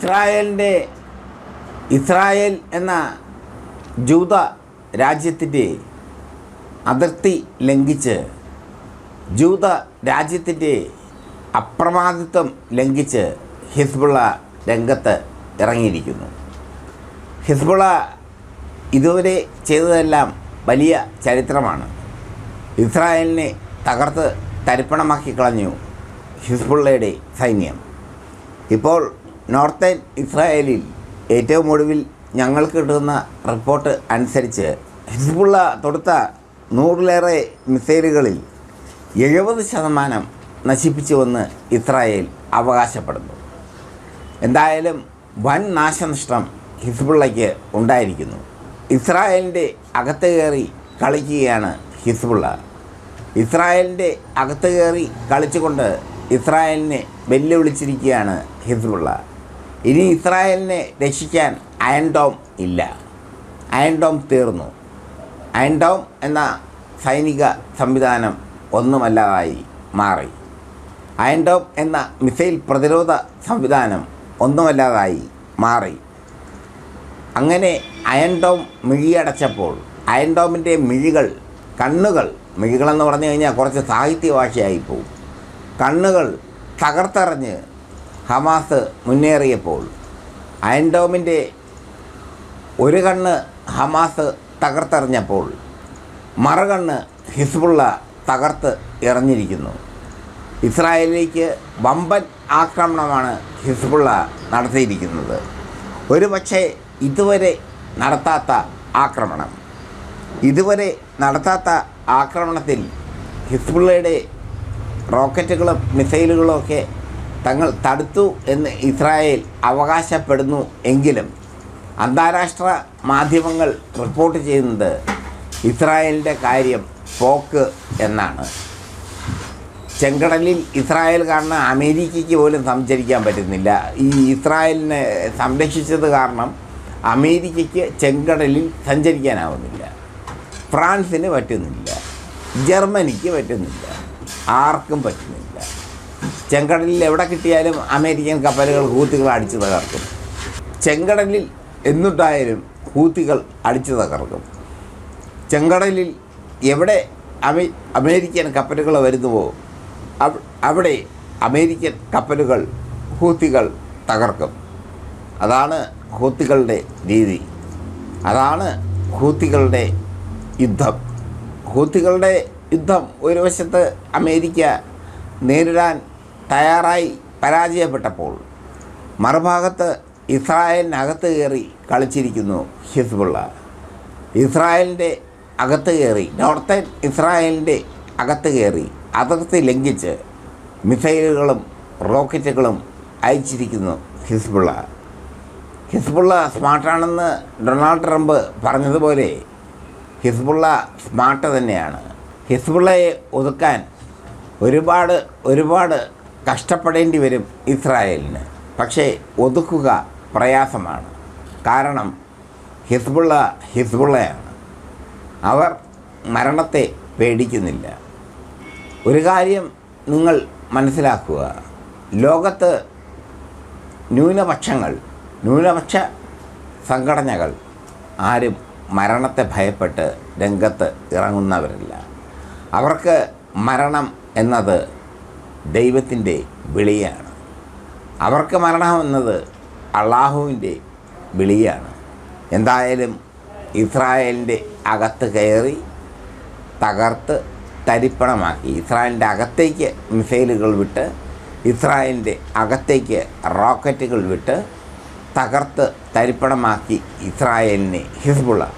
ഇസ്രായേലിന്റെ ഇസ്രായേൽ എന്ന ജൂത രാജ്യത്തിന്റെ അതിർത്തി ലംഘിച്ച് ജൂത രാജ്യത്തിന്റെ അപ്രമാദിത്വം ലംഘിച്ച് ഹിസ്ബുള്ള രംഗത്ത് ഇറങ്ങിയിരിക്കുന്നു. ഹിസ്ബുള്ള ഇതുവരെ ചെയ്തതെല്ലാം വലിയ ചരിത്രമാണ്. ഇസ്രായേലിനെ തകർത്ത് തരിപ്പണമാക്കി കളഞ്ഞു ഹിസ്ബുള്ളയുടെ സൈന്യം. ഇപ്പോൾ നോർത്തേൺ ഇസ്രായേലിൽ ഏറ്റവും ഒടുവിൽ ഞങ്ങൾക്ക് കിട്ടുന്ന റിപ്പോർട്ട് അനുസരിച്ച് ഹിസ്ബുള്ള തൊടുത്ത നൂറിലേറെ മിസൈലുകളിൽ എഴുപത് ശതമാനം നശിപ്പിച്ചുവെന്ന് ഇസ്രായേൽ അവകാശപ്പെടുന്നു. എന്തായാലും വൻ നാശനഷ്ടം ഹിസ്ബുള്ളയ്ക്ക് ഉണ്ടായിരിക്കുന്നു. ഇസ്രായേലിന്റെ അകത്ത് കയറി കളിക്കുകയാണ് ഹിസ്ബുള്ള. ഇസ്രായേലിന്റെ അകത്ത് കയറി കളിച്ചുകൊണ്ട് ഇസ്രായേലിനെ വെല്ലുവിളിച്ചിരിക്കുകയാണ് ഹിസ്ബുള്ള. ഇനി ഇസ്രായേലിനെ രക്ഷിക്കാൻ അയൺ ഡോം ഇല്ല. അയൺ ഡോം തീർന്നു. അയൺ ഡോം എന്ന സൈനിക സംവിധാനം ഒന്നുമല്ലാതായി മാറി. അയൺ ഡോം എന്ന മിസൈൽ പ്രതിരോധ സംവിധാനം ഒന്നുമല്ലാതായി മാറി. അങ്ങനെ അയൺ ഡോം മിഴിയടച്ചപ്പോൾ അയൺ ഡോമിന്റെ മിഴികൾ കണ്ണുകൾ മിഴികളെന്ന് പറഞ്ഞു കഴിഞ്ഞാൽ കുറച്ച് സാഹിത്യ ഭാഷയായി പോകും കണ്ണുകൾ തകർത്തെറിഞ്ഞ് ഹമാസ് മുന്നേറിയപ്പോൾ അയൻഡോമിന്റെ ഒരു കണ്ണ് ഹമാസ് തകർത്തെറിഞ്ഞപ്പോൾ മറുകണ്ണ് ഹിസ്ബുള്ള തകർത്ത് എറിഞ്ഞിരിക്കുന്നു. ഇസ്രായേലിലേക്ക് വമ്പൻ ആക്രമണമാണ് ഹിസ്ബുള്ള നടത്തിയിരിക്കുന്നത്. ഒരു പക്ഷേ ഇതുവരെ നടത്താത്ത ആക്രമണം. ഇതുവരെ നടത്താത്ത ആക്രമണത്തിൽ ഹിസ്ബുള്ളയുടെ റോക്കറ്റുകളും മിസൈലുകളും ഒക്കെ തങ്ങൾ തടുത്തു എന്ന് ഇസ്രായേൽ അവകാശപ്പെടുന്നു എങ്കിലും അന്താരാഷ്ട്ര മാധ്യമങ്ങൾ റിപ്പോർട്ട് ചെയ്യുന്നത് ഇസ്രായേലിന്റെ കാര്യം പോക്ക് എന്നാണ്. ചെങ്കടലിൽ ഇസ്രായേൽ കാരണം അമേരിക്കയ്ക്ക് പോലും സഞ്ചരിക്കാൻ പറ്റുന്നില്ല. ഈ ഇസ്രായേലിനെ സംരക്ഷിച്ചത് കാരണം അമേരിക്കയ്ക്ക് ചെങ്കടലിൽ സഞ്ചരിക്കാനാവുന്നില്ല. ഫ്രാൻസിന് പറ്റുന്നില്ല. ജർമ്മനിക്ക് പറ്റുന്നില്ല. ആർക്കും പറ്റുന്നില്ല. ചെങ്കടലിൽ എവിടെ കിട്ടിയാലും അമേരിക്കൻ കപ്പലുകൾ ഹൂത്തികൾ അടിച്ചു തകർക്കും. ചെങ്കടലിൽ എന്നിട്ടായാലും ഹൂത്തികൾ അടിച്ചു തകർക്കും. ചെങ്കടലിൽ എവിടെ അമേ അമേരിക്കൻ കപ്പലുകൾ വരുന്നുവോ അവ- അവിടെ അമേരിക്കൻ കപ്പലുകൾ ഹൂത്തികൾ തകർക്കും. അതാണ് ഹൂത്തികളുടെ രീതി. അതാണ് ഹൂത്തികളുടെ യുദ്ധം. ഹൂത്തികളുടെ യുദ്ധം ഒരു വശത്ത് അമേരിക്ക നേരിടാൻ തയ്യാറായി പരാജയപ്പെട്ടപ്പോൾ മറുഭാഗത്ത് ഇസ്രായേലിനകത്ത് കയറി കളിച്ചിരിക്കുന്നു ഹിസ്ബുള്ള. ഇസ്രായേലിന്റെ അകത്ത് കയറി നോർത്തേൺ ഇസ്രായേലിന്റെ അകത്ത് കയറി അതിർത്തി ലംഘിച്ച് മിസൈലുകളും റോക്കറ്റുകളും അയച്ചിരിക്കുന്നു ഹിസ്ബുള്ള. ഹിസ്ബുള്ള സ്മാർട്ടാണെന്ന് ഡൊണാൾഡ് ട്രംപ് പറഞ്ഞതുപോലെ ഹിസ്ബുള്ള സ്മാർട്ട് തന്നെയാണ്. ഹിസ്ബുള്ളയെ ഒതുക്കാൻ ഒരുപാട് ഒരുപാട് കഷ്ടപ്പെടേണ്ടി വരും ഇസ്രായേലിന്. പക്ഷേ ഒതുക്കുക പ്രയാസമാണ്. കാരണം ഹിസ്ബുള്ള ഹിസ്ബുള്ളയാണ്. അവർ മരണത്തെ പേടിക്കുന്നില്ല. ഒരു കാര്യം നിങ്ങൾ മനസ്സിലാക്കുക. ലോകത്ത് ന്യൂനപക്ഷങ്ങൾ ന്യൂനപക്ഷ സംഘടനകൾ ആരും മരണത്തെ ഭയപ്പെട്ട് രംഗത്ത് ഇറങ്ങുന്നവരല്ല. അവർക്ക് മരണം എന്നത് ദൈവത്തിന്റെ വിളിയാണ്. അവർക്ക് മരണം എന്നത് അള്ളാഹുവിന്റെ വിളിയാണ്. എന്തായാലും ഇസ്രായേലിന്റെ അകത്ത് കയറി തകർത്ത് തരിപ്പണമാക്കി. ഇസ്രായേലിന്റെ അകത്തേക്ക് മിസൈലുകൾ വിട്ട് ഇസ്രായേലിന്റെ അകത്തേക്ക് റോക്കറ്റുകൾ വിട്ട് തകർത്ത് തരിപ്പണമാക്കി ഇസ്രായേലിനെ ഹിസ്ബുള്ള